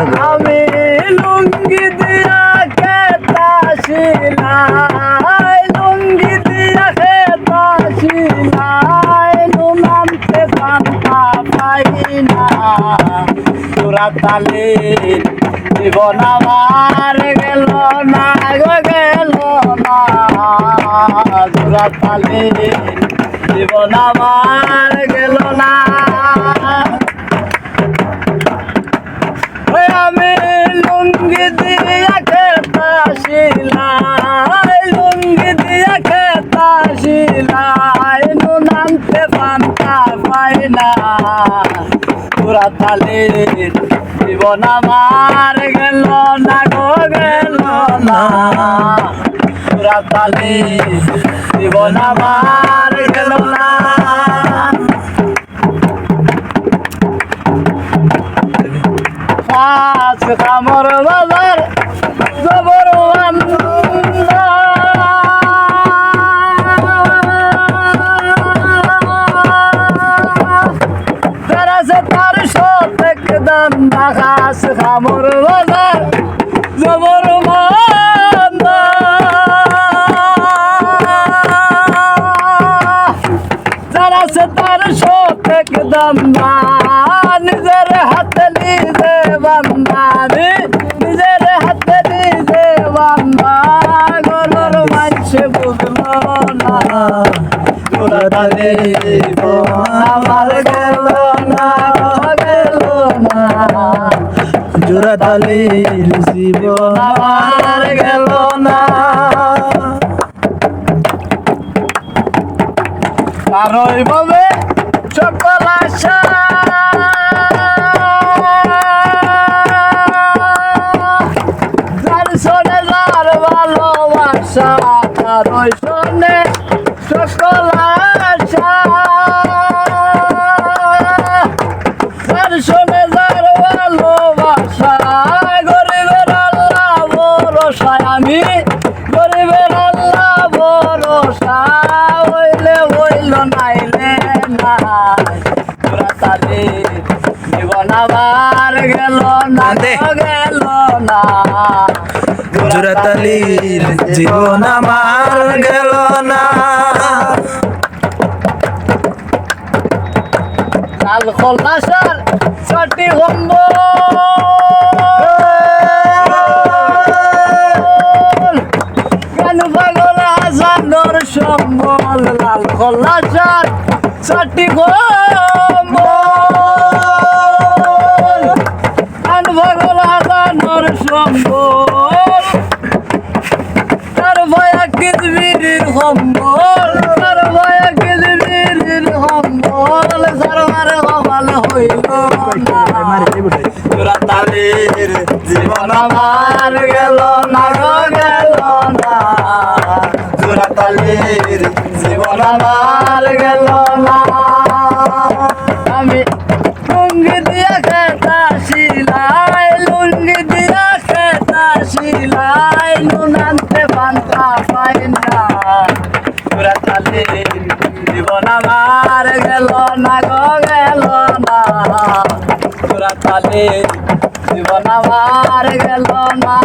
আমি লুঙ্গি দিয়া খেতাছিলাই লুঙ্গি দিয়া খেতাছিলাই নুনান্তে পান্তা পাই না তোরা তালে জীবন আমার গেল না গো, গেল না। তোরা তালে জীবন আমার গেল না। তালে জীবন আমার গেল না গো, গেল না। কালে জীবন আমার গেল না। কামর বাজার সতেক দাম নিজের হাতে নিজে বান্দানি নিজের হাতে নিজে বান্দা গরর মানছে বুঝলো না। তোরা গেল না গেল না। জোড়া তালির জীবন আমার গেল না। আর ওইভাবে সকল তার ওই শোনে সকল আশা যার শোনে যার ভালোবাসা গরিবের আল্লাহ ভরসায় আমি গেল না জোড়া তালির জীবন আমার গেল না। কাল খোলাসার ছটি হম্ব কেন পাগল হাসানোর সম্বল? লাল খোলাসার ছটি হম্ব সম্বল। তার ভয়া কিদবির সম্বল। তার ভয়া কিদবির সম্বল। সরবার হবাল হইল তোরা তাদের জীবন আমার গেল না গেল না। তোরা তাদের জীবন আমার গেল না। আমি সংগীত দিয়া জীবন আমার গেল না।